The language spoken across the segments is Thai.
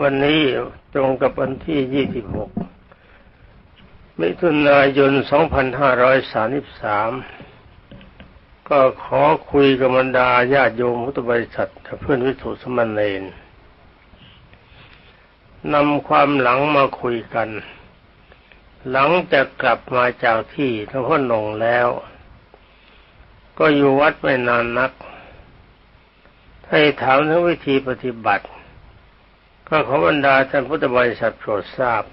วันนี้ตรงกับวันที่ 26 มิถุนายน 2533 ก็ขอคุยกับบรรดาญาติโยมพุทธบริษัทเพื่อนวิสุทธิสมณเณรนำความหลังมาคุยกัน หลังจากกลับมาจากที่หลวงพ่อหนงแล้ว ก็อยู่วัดไม่นานนัก ให้ถามถึงวิธีปฏิบัติ ก็ขอบรรดาท่านพุทธบริษัทโปรดทราบ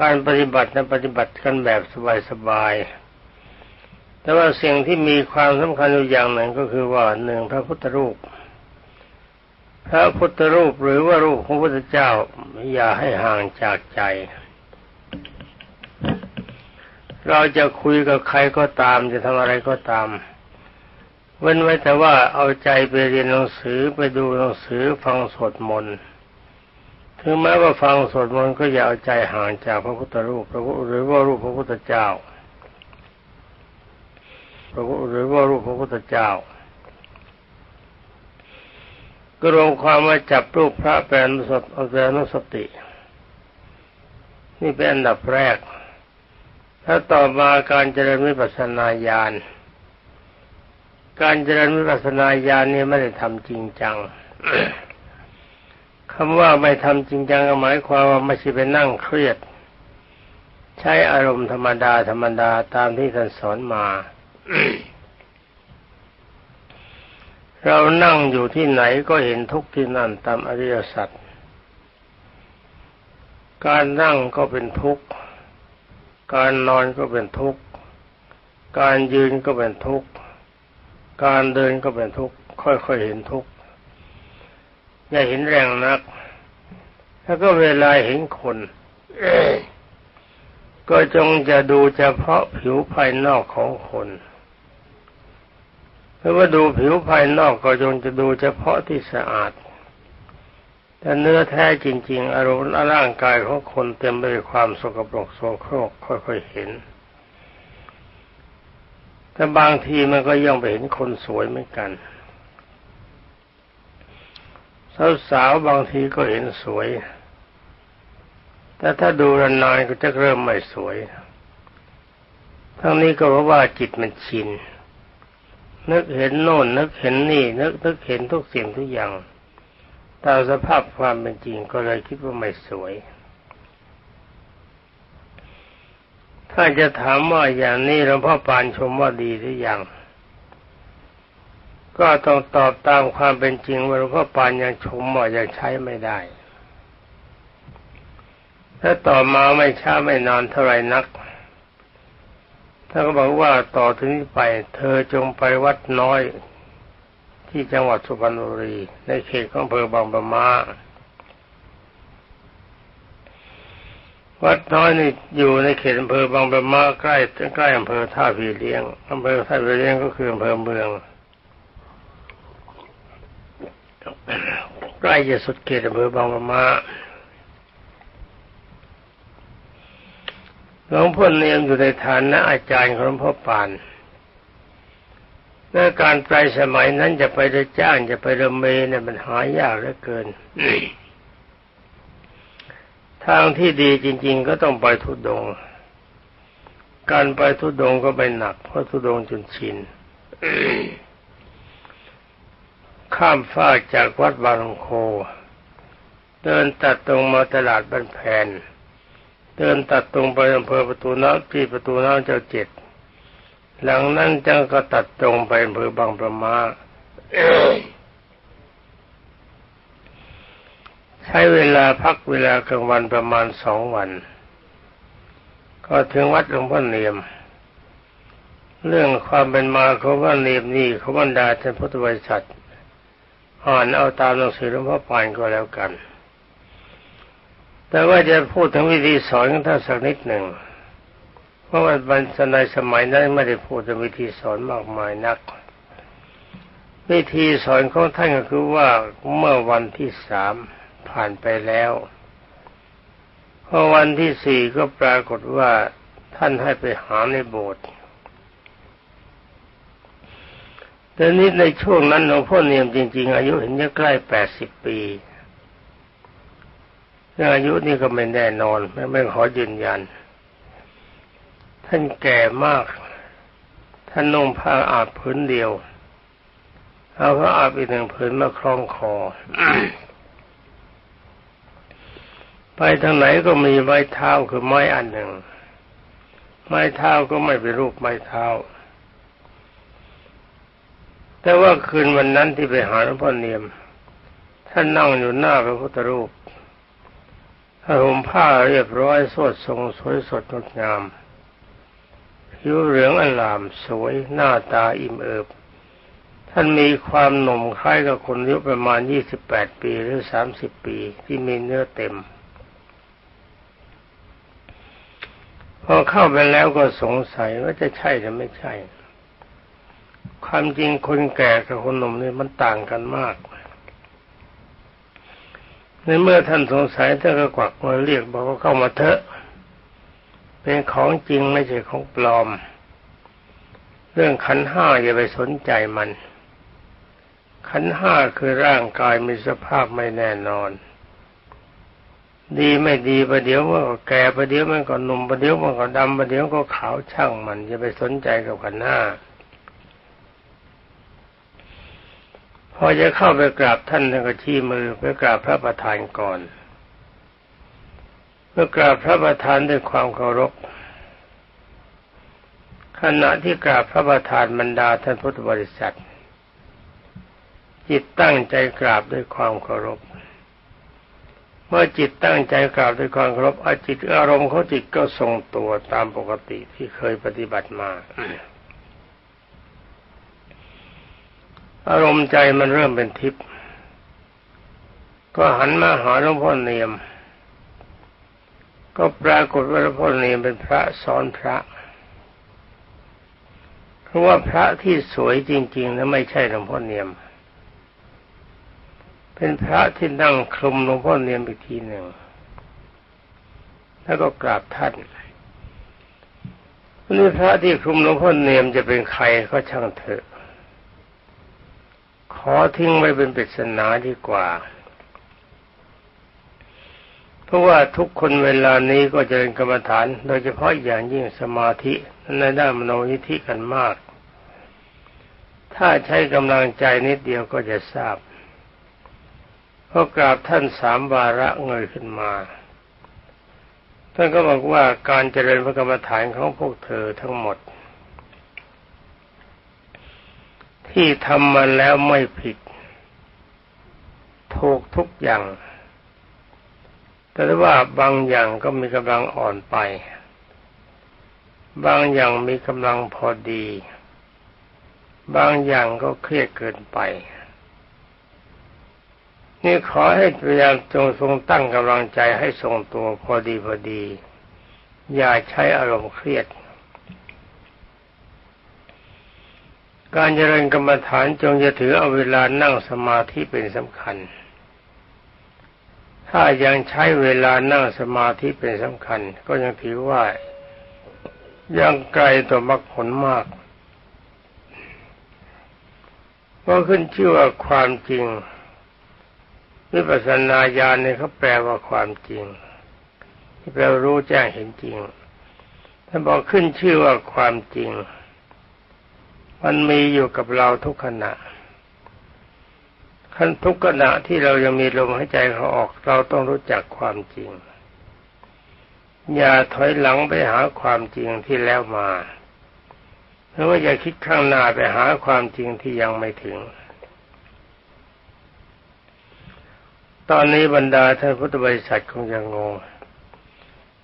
การปฏิบัตินั้นปฏิบัติกันแบบสบายๆแต่ว่าสิ่งที่มีความสำคัญอยู่อย่างหนึ่งก็คือว่าหนึ่งพระพุทธรูป พระพุทธรูปหรือว่ารูปของพระพุทธเจ้าอย่าให้ห่างจากใจ เราจะคุยกับใครก็ตามจะทำอะไรก็ตามเว้นไว้แต่ว่าเอาใจไปเรียนหนังสือไปดูหนังสือฟังสวดมนต์ ถึงแม้ว่าฟังสวดมนต์ก็อย่าเอาใจห่างจากพระพุทธรูปพระพุทธหรือว่ารูปพระพุทธเจ้าพระพุทธหรือว่ารูปพระพุทธเจ้าก็รวมความว่าจับรูปพระแปลนุสติอาแปลนุสติ นี่เป็นอันดับแรก ถ้าต่อมาการเจริญวิปัสสนาญาณ การเจริญวิปัสสนาญาณนี่ไม่ได้ทำจริงจัง คำว่าไม่ทำจริงจังก็หมายความว่าไม่ใช่ไปนั่งเครียด ใช้อารมณ์ธรรมดาธรรมดาตามที่ท่านสอนมา เรานั่งอยู่ที่ไหนก็เห็นทุกที่นั่นตามอริยสัจการนั่งก็เป็นทุกข์ การนอนก็เป็นทุกข์ การยืนก็เป็นทุกข์ การเดินก็เป็นทุกข์ ค่อยๆเห็นทุกข์ อย่าเห็นแรงนัก แล้วก็เวลาเห็นคนก็จงจะดูเฉพาะผิวภายนอกของคนเพราะว่าดูผิวภายนอกก็จงจะดูเฉพาะที่สะอาด แต่เนื้อแท้จริง ๆ อารมณ์ร่างกายของคนเต็มไปด้วยความสกปรกโสโครกค่อยๆเห็น แต่บางทีมันก็ย่อมไปเห็นคนสวยเหมือนกัน สาวๆบางทีก็เห็นสวย แต่ถ้าดูนานๆก็จะเริ่มไม่สวย ทั้งนี้ก็เพราะว่าจิตมันชิน นึกเห็นโน่นนึกเห็นนี่ นึกนึกเห็นทุกสิ่งทุกอย่างตามสภาพความเป็นจริงก็เลยคิดว่าไม่สวย ถ้าจะถามว่าอย่างนี้หลวงพ่อปานชมว่าดีหรือยัง ก็ต้องตอบตามความเป็นจริงว่าหลวงพ่อปานยังชมว่ายังใช้ไม่ได้ ถ้าต่อมาไม่ช้าไม่นานเท่าไรนักถ้าก็บอกว่าต่อถึงนี้ไป เธอจงไปวัดน้อย ที่จังหวัดสุพรรณบุรี ในเขตของอำเภอบางปะมาวัดน้อยนี่อยู่ในเขตอำเภอบางปะมาใกล้ใกล้อำเภอท่าพีเลี้ยงอำเภอท่าพีเลี้ยงก็คืออำเภอเมือง ใกล้จะสุดเขตอำเภอบางปะมาหลวงพ่อเนียมอยู่ในฐานะอาจารย์ของหลวงพ่อปานและการไปสมัยนั้นจะไปได้จ้างจะไปเรเมเนี่ยมันหายากเหลือเกิน ทางที่ดีจริง ๆ ก็ต้องไปทุดง การไปทุดงก็ไปหนัก เพราะทุดงจนชิน ข้ามฟากจากวัดบางโค เดินตัดตรงมาตลาดบ้านแผนเดินตัดตรงไปอำเภอประตูน้ำที่ประตูน้ำเจ้าเจ็ด หลังนั้นจังก็ตัดตรงไปอำเภอบางประมาใช้เวลาพักเวลากลางวันประมาณสองวัน ก็ถึงวัดหลวงพ่อเนียม เรื่องความเป็นมาของว่าเนียมนี่เขาบรรดาท่านพุทธบริษัท อ่านเอาตามหนังสือหลวงพ่อปานก็แล้วกัน แต่ว่าจะพูดถึงวิธีสอนของท่านสักนิดหนึ่ง เพราะว่าบรรในสมัยนั้นไม่ได้พูดถึงวิธีสอนมากมายนัก วิธีสอนของท่านก็คือว่าเมื่อวันที่สามผ่านไปแล้วพอวันที่สี่ก็ปรากฏว่าท่านให้ไปหาในโบสถ์ แต่นี้ในช่วงนั้นหลวงพ่อเนียมจริง ๆ อายุเห็นจะใกล้แปดสิบปีเรื่อายุนี่ก็ไม่แน่นอนไม่ไม่ขอยืนยัน ท่านแก่มาก ท่านนุ่งผ้าอาบผืนเดียว เอาผ้าอาบอีกหนึ่งผืนมาคล้องคอ ไปทางไหนก็มีไม้เท้าคือไม้อันหนึ่ง ไม้เท้าก็ไม่เป็นรูปไม้เท้า แต่ว่าคืนวันนั้นที่ไปหาหลวงพ่อเนียม ท่านนั่งอยู่หน้าพระพุทธรูปห่มผ้าเรียบร้อยสดทรงสวยสดงดงามผิวเหลืองอลามสวยหน้าตาอิ่มเอิบ ท่านมีความหนุ่มคล้ายกับคนอายุประมาณยี่สิบแปดปีหรือสามสิบปีที่มีเนื้อเต็ม พอเข้าไปแล้วก็สงสัยว่าจะใช่หรือไม่ใช่ ความจริงคนแก่กับคนหนุ่มนี่มันต่างกันมาก ในเมื่อท่านสงสัยท่านก็กวักมือเรียกบอกว่าเข้ามาเถอะ เป็นของจริงไม่ใช่ของปลอม เรื่องขันห้าอย่าไปสนใจมัน ขันห้าคือร่างกายมีสภาพไม่แน่นอน ดีไม่ดีประเดี๋ยวมันก็แก่ประเดี๋ยวมันก็หนุ่มประเดี๋ยวมันก็ดำประเดี๋ยวก็ขาวช่างมันอย่าไปสนใจกับขันห้า พอจะเข้าไปกราบท่านท่านก็ชี้มือไปกราบพระประธานก่อนเมื่อกราบพระประธานด้วยความเคารพขณะที่กราบพระประธานบรรดาท่านพุทธบริษัท จิตตั้งใจกราบด้วยความเคารพ เมื่อจิตตั้งใจกราบด้วยความเคารพอาจิตอารมณ์เขาจิตก็ทรงตัวตามปกติที่เคยปฏิบัติมา อารมณ์ใจมันเริ่มเป็นทิพย์ก็หันมาหาหลวงพ่อเนียม ก็ปรากฏว่าหลวงพ่อเนียมเป็นพระสอนพระ เพราะว่าพระที่สวยจริงๆนะไม่ใช่หลวงพ่อเนียม เป็นพระที่นั่งคลุมหลวงพ่อเนียมอีกทีหนึ่ง แล้วก็กราบท่านนี่พระที่คลุมหลวงพ่อเนียมจะเป็นใครก็ช่างเถอะ ขอทิ้งไว้เป็นปริศนาดีกว่า เพราะว่าทุกคนเวลานี้ก็จะเป็นกรรมฐาน โดยเฉพาะอย่างยิ่งสมาธิในด้านมโนยิธิกันมาก ถ้าใช้กำลังใจนิดเดียวก็จะทราบพอกราบท่านสามวาระเงยขึ้นมาท่านก็บอกว่าการเจริญพระกรรมฐานของพวกเธอทั้งหมด ที่ทำมาแล้วไม่ผิด ถูกทุกอย่าง แต่ว่าบางอย่างก็มีกำลังอ่อนไป บางอย่างมีกำลังพอดี บางอย่างก็เครียดเกินไป นี่ขอให้พยายามจงทรงตั้งกำลังใจให้ทรงตัวพอดีพอดี อย่าใช้อารมณ์เครียด การเจริญกรรมฐานจงจะถือเอาเวลานั่งสมาธิเป็นสำคัญ ถ้ายังใช้เวลานั่งสมาธิเป็นสำคัญ ก็ยังถือว่ายังไกลต่อมรรคผลมากเพราะขึ้นชื่อว่าความจริงวิปัสสนาญาณเนี่ยเขาแปลว่าความจริง ที่แปลรู้แจ้งเห็นจริงถ้าบอกขึ้นชื่อว่าความจริง มันมีอยู่กับเราทุกขณะขั้นทุกขณะที่เรายังมีลมหายใจเขาออก เราต้องรู้จักความจริง อย่าถอยหลังไปหาความจริงที่แล้วมาหรือว่าอย่าคิดข้างหน้าไปหาความจริงที่ยังไม่ถึง ตอนนี้บรรดาท่านพุทธบริษัทคงจะงง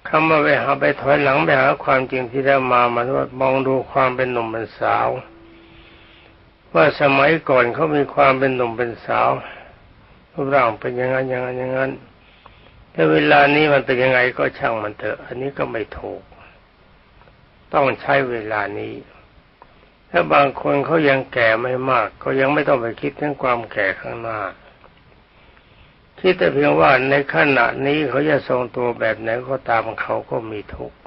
คำว่าไปหาไปถอยหลังไปหาความจริงที่แล้วมามันว่ามองดูความเป็นหนุ่มเป็นสาว ว่าสมัยก่อนเขามีความเป็นหนุ่มเป็นสาวรูปร่างเป็นอย่างนั้นอย่างนั้นอย่างนั้นแต่เวลานี้มันเป็นยังไงก็ช่างมันเถอะ อันนี้ก็ไม่ถูก ต้องใช้เวลานี้ ถ้าบางคนเขายังแก่ไม่มาก ก็ยังไม่ต้องไปคิดถึงความแก่ข้างหน้า คิดแต่เพียงว่าในขณะนี้เขาจะทรงตัวแบบไหนก็ตามเขาก็มีทุกข์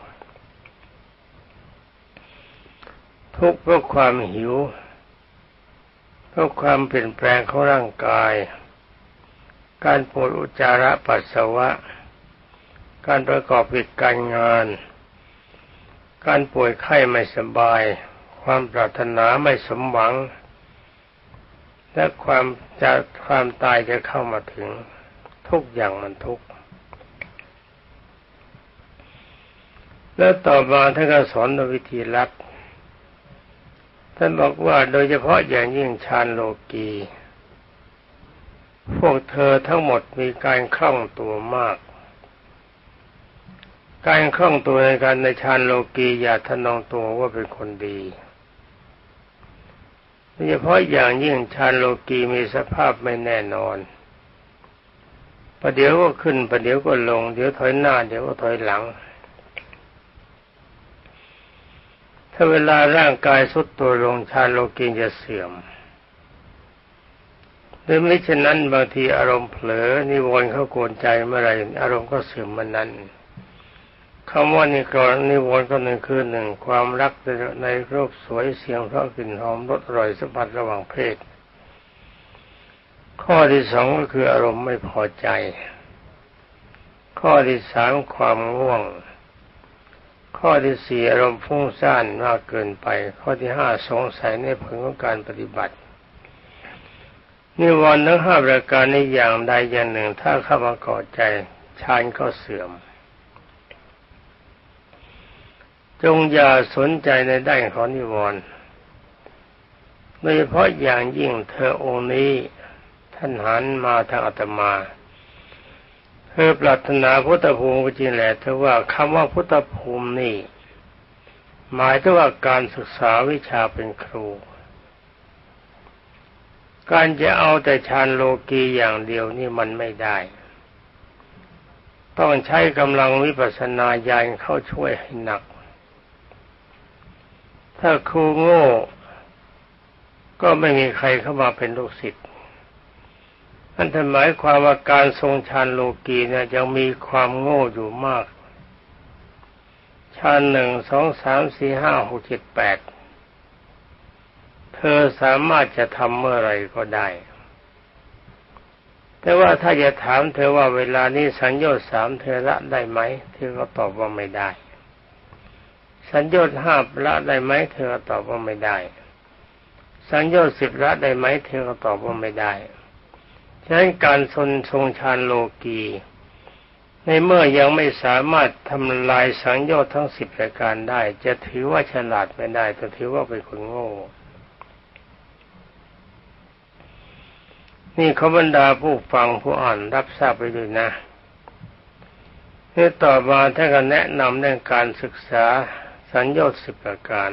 ทุกข์เพราะความหิว เพราะความเปลี่ยนแปลงของร่างกาย การปวดอุจจาระปัสสาวะ การประกอบกิจการงาน การป่วยไข้ไม่สบาย ความปรารถนาไม่สมหวัง และความจะความตายจะเข้ามาถึง ทุกอย่างมันทุกข์ แล้วต่อมาท่านก็สอนวิธีรัด ท่านบอกว่าโดยเฉพาะอย่างยิ่งฌานโลกีพวกเธอทั้งหมดมีการคล่องตัวมาก การคล่องตัวในการในฌานโลกีอย่าทนองตัวว่าเป็นคนดีโดยเฉพาะอย่างยิ่งฌานโลกีมีสภาพไม่แน่นอนประเดี๋ยวก็ขึ้นประเดี๋ยวก็ลง เดี๋ยวถอยหน้า เดี๋ยวก็ถอยหลัง ถ้าเวลาร่างกายสุดตัวลงฌานโลกีจะเสื่อมหรือไม่เช่นนั้นบางทีอารมณ์เผลอนิวรณ์เข้ากวนใจเมื่อไรอารมณ์ก็เสื่อมมันนั้นคำว่านิกรนิวรณ์ก็หนึ่งคือหนึ่งความรักในรูปสวยเสียงเพราะกลิ่นหอมรสอร่อยสัมผัสระหว่างเพศ ข้อที่สองก็คืออารมณ์ไม่พอใจ ข้อที่สามความง่วง ข้อที่สี่อารมณ์ฟุ้งซ่านมากเกินไป ข้อที่ห้าสงสัยในผลของการปฏิบัตินิวรณ์ทั้งห้าประการในอย่างใดอย่างหนึ่ง ถ้าเข้ามาก่อใจฌานก็เสื่อม จงอย่าสนใจในด้านของนิวรณ์โดยเฉพาะอย่างยิ่งเธอองค์นี้ท่านหันมาทางอาตมา เธอปรารถนาพุทธภูมิจริงแหละเธอว่าคำว่าพุทธภูมินี่ หมายถึงว่าการศึกษาวิชาเป็นครู การจะเอาแต่ฌานโลกีอย่างเดียวนี่มันไม่ได้ ต้องใช้กำลังวิปัสสนาญาณเข้าช่วยให้หนัก ถ้าครูโง่ ก็ไม่มีใครเข้ามาเป็นลูกศิษย์ อันหมายความว่าการทรงฌานโลกีเนี่ยยังมีความโง่อยู่มากฌานหนึ่งสองสามสี่ห้าหกเจ็ดแปดเธอสามารถจะทำเมื่อไรก็ได้ แต่ว่าถ้าจะถามเธอว่าเวลานี้สัญญาสามเธอละได้ไหม เธอก็ตอบว่าไม่ได้ สัญญาห้าละได้ไหม เธอก็ตอบว่าไม่ได้ สัญญาสิบละได้ไหม เธอก็ตอบว่าไม่ได้ ฉะนั้นการทรงทรงฌานโลกีในเมื่อยังไม่สามารถทำลายสังโยชน์ทั้งสิบรายการได้ จะถือว่าฉลาดไม่ได้จะถือว่าเป็นคนโง่ นี่เขาบรรดาผู้ฟังผู้อ่านรับทราบไปด้วยนะนี่ต่อมาท่านก็แนะนำเรื่องการศึกษาสัญญาสิบประการ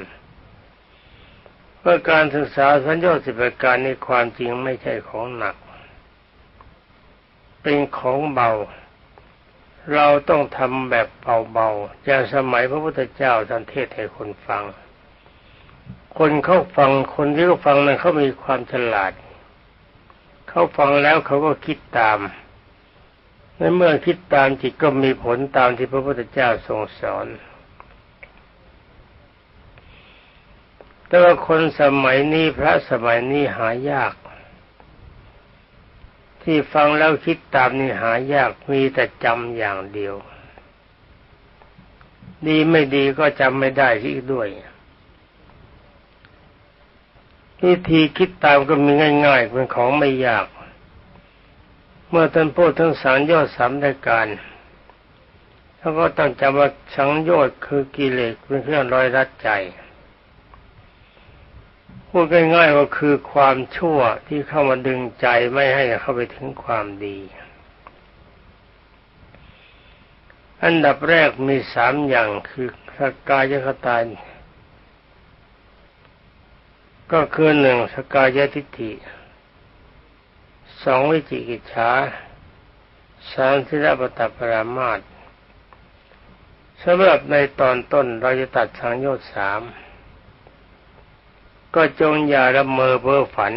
เพื่อการศึกษาสัญญาสิบประการในความจริงไม่ใช่ของหนัก เป็นของเบา เราต้องทำแบบเบาๆอย่างสมัยพระพุทธเจ้าท่านเทศให้คนฟัง คนเข้าฟังคนที่เขาฟังนั้นเขามีความฉลาด เขาฟังแล้วเขาก็คิดตามในเมื่อคิดตามจิตก็มีผลตามที่พระพุทธเจ้าทรงสอน แต่ว่าคนสมัยนี้พระสมัยนี้หายาก ที่ฟังแล้วคิดตามนี่หายากมีแต่จำอย่างเดียว ดีไม่ดีก็จำไม่ได้อีกด้วยวิธีคิดตามก็มีง่ายๆเป็นของไม่ยาก เมื่อท่านพูดทั้งสังโยชน์สามรายการท่านก็ต้องจำว่าสังโยชน์คือกิเลสเป็นเครื่องร้อยรัดใจ พูดง่ายๆว่าคือความชั่วที่เข้ามาดึงใจไม่ให้เข้าไปถึงความดี อันดับแรกมีสามอย่างคือสกายคตาก็คือหนึ่งสกายทิฏฐิสองวิจิกิจฉาสามทิรปตปรามาตสำหรับในตอนต้นเราจะตัดทางโยชสาม ก็จงอย่าละเมอเพ้อฝัน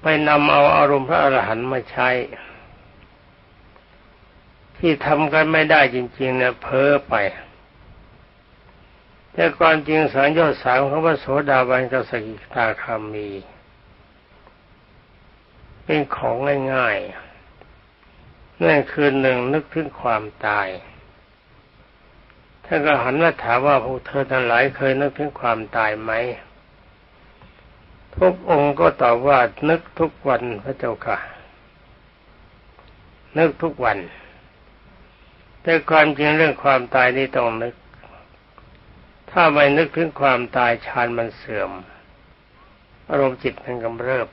ไปนำเอาอารมณ์พระอรหันต์มาใช้ ที่ทำกันไม่ได้จริงๆเนี่ยเพ้อไปแต่ความจริงสารยอดสามของพระโสดาบันกับสกิทาคามี เป็นของง่ายๆนั่นคือหนึ่งนึกถึงความตาย ท่านก็หันมาถามว่าพวกเธอทั้งหลายเคยนึกถึงความตายไหมทุกองค์ก็ตอบว่านึกทุกวันพระเจ้าค่ะ นึกทุกวัน แต่ความจริงเรื่องความตายนี่ต้องนึก ถ้าไม่นึกถึงความตายฌานมันเสื่อม อารมณ์จิตมันกำเริบ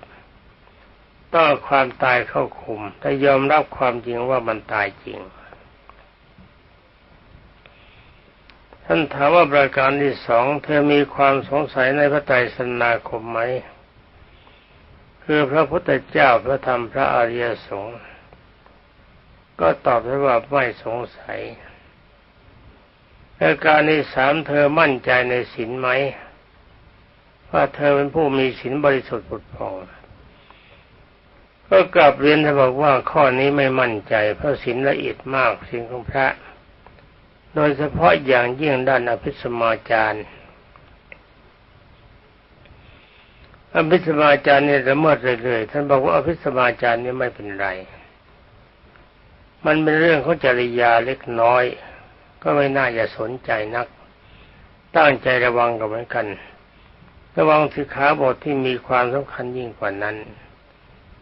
ต้องความตายเข้าคุมถ้ายอมรับความจริงว่ามันตายจริง ท่านถามว่าประการที่สองเธอมีความสงสัยในพระไตรสนาคมไหมคือพระพุทธเจ้าพระธรรมพระอริยสงฆ์ก็ตอบได้ว่าไม่สงสัยประการที่สามเธอมั่นใจในศีลไหมว่าเธอเป็นผู้มีศีลบริสุทธิ์ผุดผ่องก็กลับเรียนท่านบอกว่าข้อนี้ไม่มั่นใจเพราะศีลละเอียดมากสิ่งของพระ โดยเฉพาะอย่างยิ่งด้านอภิสมาจารย์อภิสมาจารย์เนี่ยละเมิดเลยๆท่านบอกว่าอภิสมาจารย์นี่ไม่เป็นไร มันเป็นเรื่องของจริยาเล็กน้อย ก็ไม่น่าจะสนใจนัก ตั้งใจระวังกันเหมือนกัน ระวังสิขาบทที่มีความสำคัญยิ่งกว่านั้น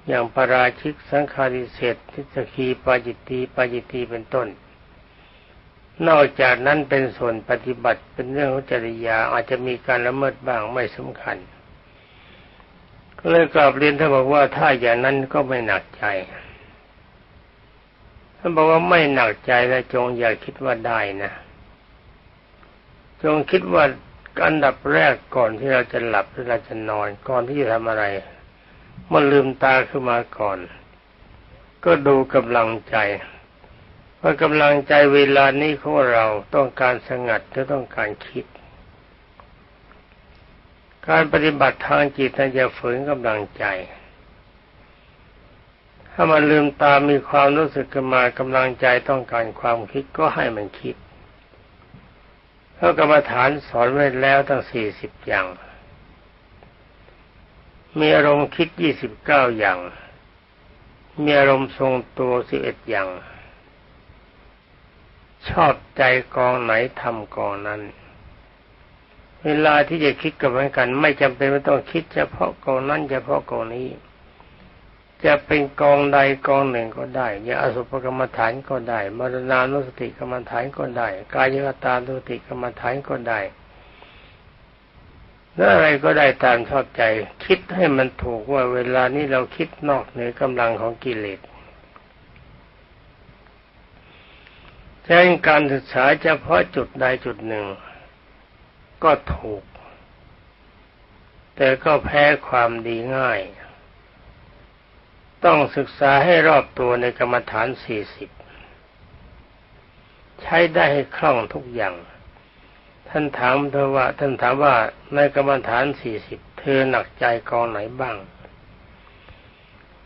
อย่างปราชิกสังคาริเศษทิสกีปาจิตตีปาจิตตีเป็นต้น นอกจากนั้นเป็นส่วนปฏิบัติเป็นเรื่องของจริยาอาจจะมีการละเมิดบ้างไม่สำคัญก็เลยกลับเรียนท่านบอกว่าถ้าอย่างนั้นก็ไม่หนักใจท่านบอกว่าไม่หนักใจและจงอย่าคิดว่าได้นะ จงคิดว่าอันดับแรกก่อนที่เราจะหลับหรือเราจะนอนก่อนที่จะทำอะไรมันลืมตาขึ้นมาก่อน ก็ดูกำลังใจ ว่ากำลังใจเวลานี้ของเราต้องการสงัดหรือต้องการคิด การปฏิบัติทางจิตนั้นจะฝืนกำลังใจ ถ้ามันลืมตามีความรู้สึกขึ้นมากำลังใจต้องการความคิดก็ให้มันคิดเพราะกรรมฐานสอนไว้แล้วตั้งสี่สิบอย่าง มีอารมณ์คิดยี่สิบเก้าอย่าง มีอารมณ์ทรงตัวสิบเอ็ดอย่าง ชอบใจกองไหนทำกองนั้น เวลาที่จะคิดกับมือนกัน ไม่จำเป็นว่าต้องคิดเฉพาะกองนั้นเฉพาะกองนี้ จะเป็นกองใดกองหนึ่งก็ได้ยาอสุภกรรมฐานก็ได้มรณานุสติกรรมฐานก็ได้ กายกตานุสติกรรมฐานก็ได้แล้วอะไรก็ได้ตามชอบใจ คิดให้มันถูกว่าเวลานี้เราคิดนอกเหนือกำลังของกิเลส แทนการศึกษาเฉพาะจุดใดจุดหนึ่ง ก็ถูก แต่ก็แพ้ความดีง่าย ต้องศึกษาให้รอบตัวในกรรมฐานสี่สิบใช้ได้ให้คล่องทุกอย่าง ท่านถามเธอว่า ท่านถามว่าในกรรมฐานสี่สิบเธอหนักใจกองไหนบ้าง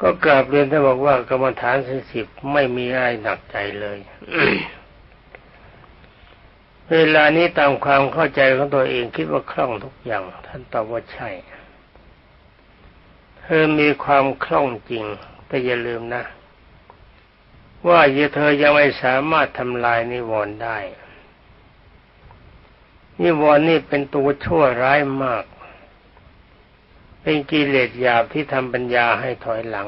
ก็กราบเรียนท่านบอกว่ากรรมฐานสี่สิบไม่มีอะไรหนักใจเลย เวลานี้ตามความเข้าใจของตัวเองคิดว่าคล่องทุกอย่าง ท่านตอบว่าใช่ เธอมีความคล่องจริง แต่อย่าลืมนะ ว่าเธอยังไม่สามารถทำลายนิวรณ์ได้นิวรณ์นี่เป็นตัวชั่วร้ายมาก เป็นกิเลสหยาบที่ทำปัญญาให้ถอยหลัง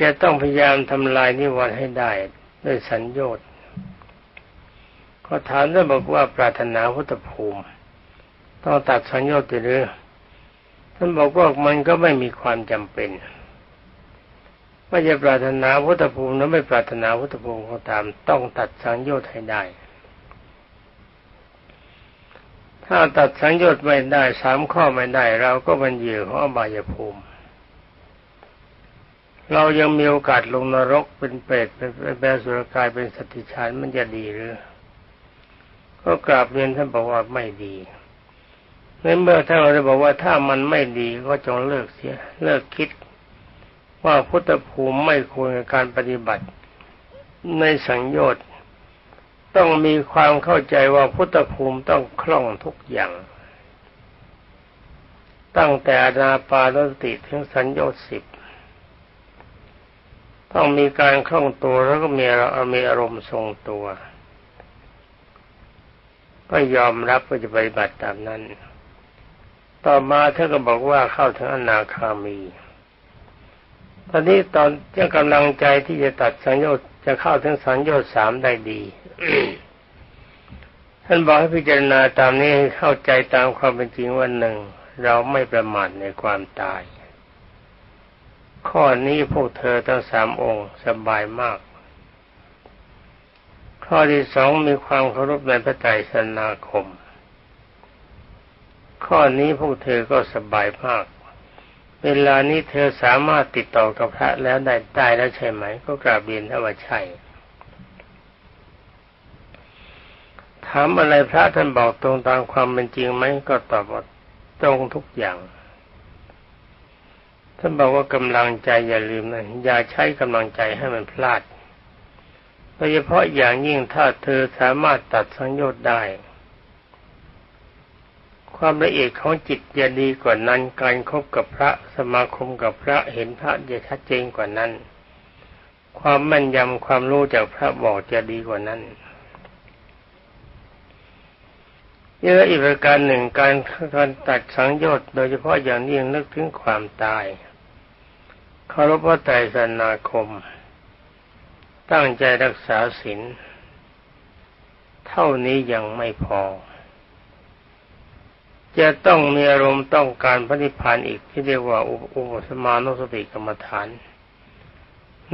จะต้องพยายามทำลายนิวรณ์ให้ได้ด้วยสัญญา์ ก็ถามได้บอกว่าปรารถนาพุทธภูมิ ต้องตัดสัญญา์หรือท่านบอกว่ามันก็ไม่มีความจำเป็นว่าจะปรารถนาพุทธภูมิหรือไม่ปรารถนาพุทธภูมิก็ตาม ต้องตัดสังโยชน์ให้ได้ ถ้าตัดสังโยชน์ไม่ได้สามข้อไม่ได้ เราก็เป็นเหยื่อของอบายภูมิ เรายังมีโอกาสลงนรกเป็นเปรตเป็นแปรสุรกายเป็นสติชานมันจะดีหรือ ก็กราบเรียนท่านบอกว่าไม่ดีในเมื่อท่านเราบอกว่าถ้ามันไม่ดีก็จงเลิกเสีย เลิกคิด ว่าพุทธภูมิไม่ควรการปฏิบัติ ในสังโยชน์ต้องมีความเข้าใจว่าพุทธภูมิต้องคล่องทุกอย่าง ตั้งแต่นาปานสติถึงสัญญาสิบต้องมีการคล่องตัวแล้วก็มีมีอารมณ์ทรงตัว ก็ยอมรับว่าจะปฏิบัติตามนั้น ต่อมาท่านก็บอกว่าเข้าถึงอนาคามี ตอนนี้ตอนยังกำลังใจที่จะตัดสังโยชน์จะเข้าถึงสังโยชน์สามได้ดีท่านบอกให้พิจารณาตามนี้ให้เข้าใจตามความเป็นจริงว่าหนึ่งเราไม่ประมาทในความตาย ข้อนี้พวกเธอทั้งสามองค์สบายมาก ข้อที่สองมีความเคารพในพระไตรสนาคม ข้อนี้พวกเธอก็สบายมาก เวลานี้เธอสามารถติดต่อกับพระแล้วได้ได้แล้วใช่ไหม ก็กราบเรียนถ้าว่าใช่ถามอะไรพระท่านบอกตรงตามความเป็นจริงไหมก็ตอบว่าตรงทุกอย่างท่านบอกว่ากำลังใจอย่าลืมนะอย่าใช้กำลังใจให้มันพลาด โดยเฉพาะอย่างยิ่งถ้าเธอสามารถตัดสังโยชน์ได้ ความละเอียดของจิตจะดีกว่านั้น การคบกับพระสมาคมกับพระเห็นพระจะชัดเจนกว่านั้น ความแม่นยำความรู้จากพระบอกจะดีกว่านั้นเยอะอีกประการหนึ่งการการตัดสังโยชน์โดยเฉพาะอย่างยิ่งนึกถึงความตายเคารพพระไตรสนาคม ตั้งใจรักษาศีลเท่านี้ยังไม่พอ จะต้องมีอารมณ์ต้องการพระนิพพานอีกที่เรียกว่าอุปสมานุสติกรรมฐาน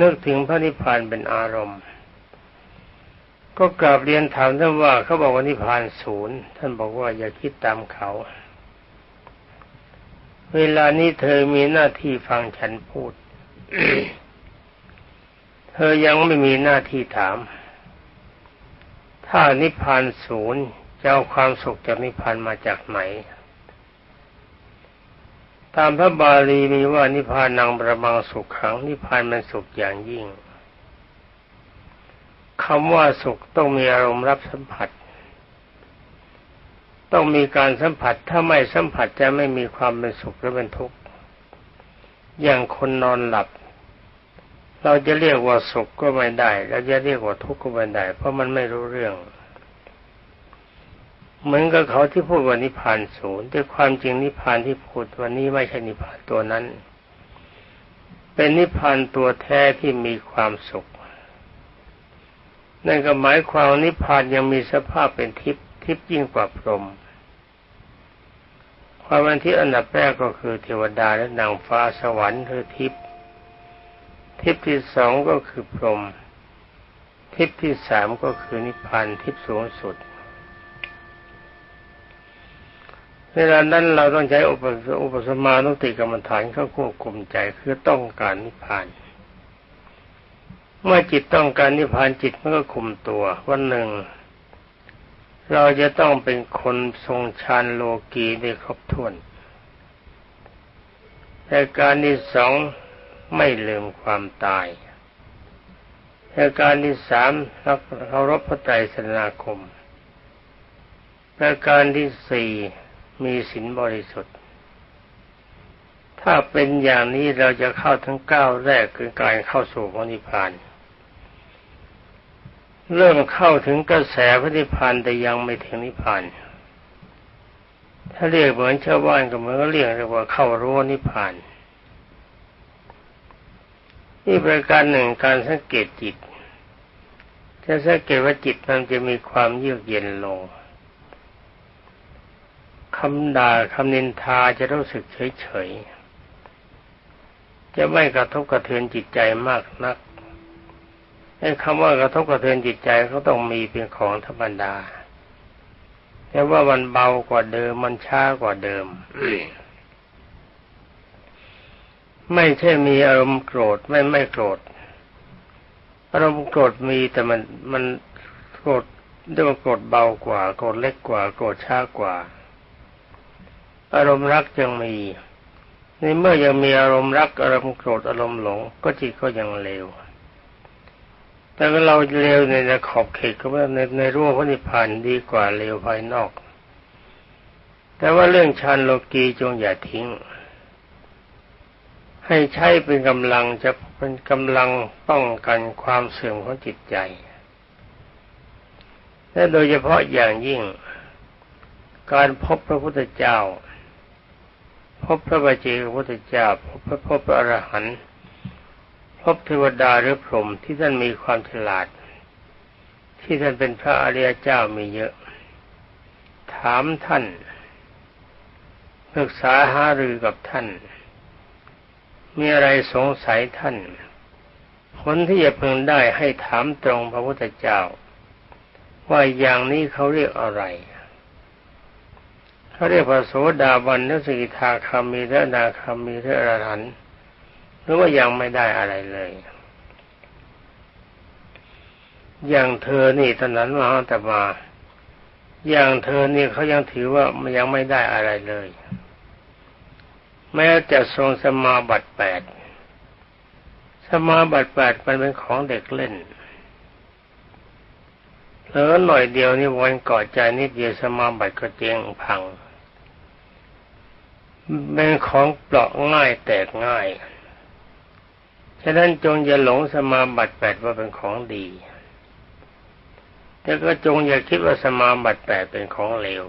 นึกถึงพระนิพพานเป็นอารมณ์ ก็กราบเรียนถามท่านว่าเขาบอกว่านิพพานศูนย์ท่านบอกว่าอย่าคิดตามเขา เวลานี้เธอมีหน้าที่ฟังฉันพูด อยังไม่มีหน้าที่ถาม ถ้านิพพานศูนย์จะเอาความสุขจากนิพพานมาจากไหน ตามพระบาลีมีว่านิพพานังประมังสุขขังนิพพานมันสุขอย่างยิ่งคำว่าสุขต้องมีอารมณ์รับสัมผัส ต้องมีการสัมผัส ถ้าไม่สัมผัสจะไม่มีความเป็นสุขหรือเป็นทุกข์ อย่างคนนอนหลับ เราจะเรียกว่าสุขก็ไม่ได้เราจะเรียกว่าทุกข์ก็ไม่ได้ เพราะมันไม่รู้เรื่อง เหมือนกับเขาที่พูดว่านิพพานศูนย์แต่ความจริงนิพพานที่พูดวันนี้ไม่ใช่นิพพานตัวนั้น เป็นนิพพานตัวแท้ที่มีความสุขนั่นก็หมายความนิพพานยังมีสภาพเป็นทิพย์ทิพย์ยิ่งกว่าพรหมความเป็นทิพย์อันดับแรกก็คือเทวดาและนางฟ้าสวรรค์คือทิพย์ ทิพย์ที่สองก็คือพรหมทิพย์ที่สามก็คือนิพพานทิพย์สูงสุดเวลานั้นเราต้องใช้อุปสมานุติกรรมฐานเข้าควบคุมใจคือต้องการนิพพาน เมื่อจิตต้องการนิพพานจิตมันก็คุมตัววันหนึ่ง เราจะต้องเป็นคนทรงฌานโลกีได้ครบถ้วนแต่การที่สอง ไม่ลืมความตายแต่การที่สามรักเคารพพระไตรสนาคมประการที่สี่มีศีลบริสุทธิ์ ถ้าเป็นอย่างนี้เราจะเข้าทั้งเก้าแรกคือการเข้าสู่พระนิพพาน เริ่มเข้าถึงกระแสพระนิพพานแต่ยังไม่ถึงนิพพาน ถ้าเรียกเหมือนชาวบ้านก็เหมือนเรียกเรียกว่าเข้ารั้วนิพพาน นี่ประการหนึ่งการสังเกตจิตจะสังเกตว่าจิตมันจะมีความเยือกเย็นลงคำด่าคำนินทาจะรู้สึกเฉยๆ จะไม่กระทบกระเทือนจิตใจมากนักไอ้คำว่ากระทบกระเทือนจิตใจเขาต้องมีเป็นของธรรมดาแต่ว่ามันเบากว่าเดิมมันช้ากว่าเดิม ไม่ใช่มีอารมณ์โกรธไม่ไม่โกรธ อารมณ์โกรธมีแต่มันมันโกรธด้วยโกรธเบากว่าโกรธเล็กกว่าโกรธช้ากว่า อารมณ์รักยังมีในเมื่อยังมีอารมณ์รักอารมณ์โกรธอารมณ์หลง ก็จิตก็ยังเลวแต่เราเร็วในขอบเขตก็ว่าในในรั้วพระนิพพานดีกว่าเร็วภายนอก แต่ว่าเรื่องฌานโลกีจงอย่าทิ้ง ให้ใช้เป็นกำลังจะเป็นกำลังป้องกันความเสื่อมของจิตใจ และโดยเฉพาะอย่างยิ่ง การพบพระพุทธเจ้า พบพระบัจเจกพระพุทธเจ้า พบพระพบพระอรหันต์พบเทวดาหรือพรหมที่ท่านมีความฉลาด ที่ท่านเป็นพระอริยเจ้ามีเยอะ ถามท่านปรึกษาหารือกับท่าน มีอะไรสงสัยท่านผลที่จะพึงได้ให้ถามตรงพระพุทธเจ้า ว่าอย่างนี้เขาเรียกอะไรเขาเรียกพระโสดาบันนสิทาคามีและนาคามีและอรหันต์หรือว่ายังไม่ได้อะไรเลยอย่างเธอนี่ตอนนั้นมาแต่มาอย่างเธอนี่เขายังถือว่ามันยังไม่ได้อะไรเลย แม้จะทรงสมาบัติแปดสมาบัติแปดมันเป็นของเด็กเล่นเหลือหน่อยเดียวนี่วันก่อใจนิดเดียวสมาบัติก็เตียงพังเป็นของเปราะง่ายแตกง่าย ฉะนั้นจงอย่าหลงสมาบัติแปดว่าเป็นของดี แต่ก็จงอย่าคิดว่าสมาบัติแปดเป็นของเลว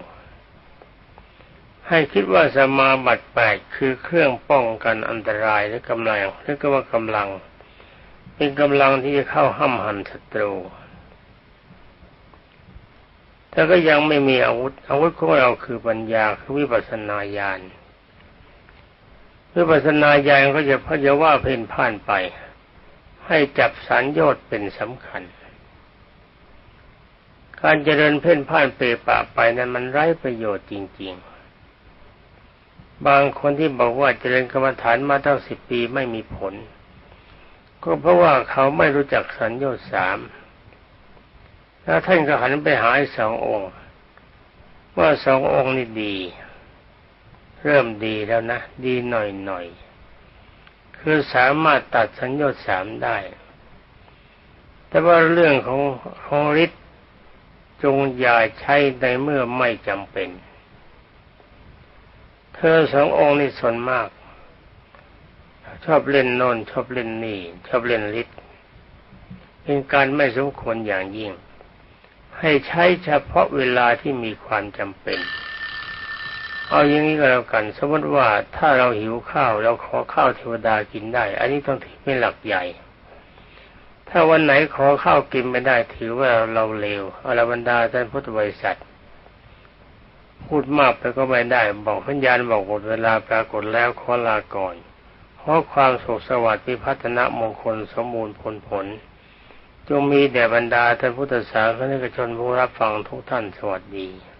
ให้คิดว่าสมาบัติแปดคือเครื่องป้องกันอันตรายและกำลังหรือก็ว่ากำลัง เป็นกำลังที่จะเข้าห้ำหันศัตรูแต่ก็ยังไม่มีอาวุธ อาวุธของเราคือปัญญาคือวิปัสสนาญาณวิปัสสนาญาณก็จะพจะว่าเพ่นพ่านไป ให้จับสัญญอดเป็นสำคัญ การเจริญเพ่นพ่านเปรปะไปนั้นมันไร้ประโยชน์จริง ๆ บางคนที่บอกว่าเจริญกรรมฐานมาตั้งสิบปีไม่มีผล ก็เพราะว่าเขาไม่รู้จักสัญญาสามแล้วท่านก็หันไปหาสององค์ ว่าสององค์นี่ดี เริ่มดีแล้วนะ ดีหน่อยๆคือสามารถตัดสัญญาสามได้ แต่ว่าเรื่องของของฤทธิ์จงอย่าใช้ในเมื่อไม่จำเป็น ธอสององค์นี่ส่วนมาก ชอบเล่นโนนชอบเล่นนี่ ชอบเล่นฤทธิ์เป็นการไม่สมควรอย่างยิ่ง ให้ใช้เฉพาะเวลาที่มีความจำเป็น เอาอย่างนี้ก็แล้วกัน สมมติว่าถ้าเราหิวข้าวเราขอข้าวเทวดากินได้ อันนี้ต้องถือเป็นหลักใหญ่ ถ้าวันไหนขอข้าวกินไม่ได้ถือว่าเราเลวอรบรรดาท่านพุทธบริษัท พูดมากไปก็ไม่ได้บอกพัญญาณบอกหมดเวลาปรากฏแล้วขอลาก่อนขอความสุขสวัสดิ์พิพัฒนมงคลสมบูรณ์ผลผล จงมีแด่บรรดาท่านพุทธศาสนิกชนผู้รับฟังทุกท่านสวัสดี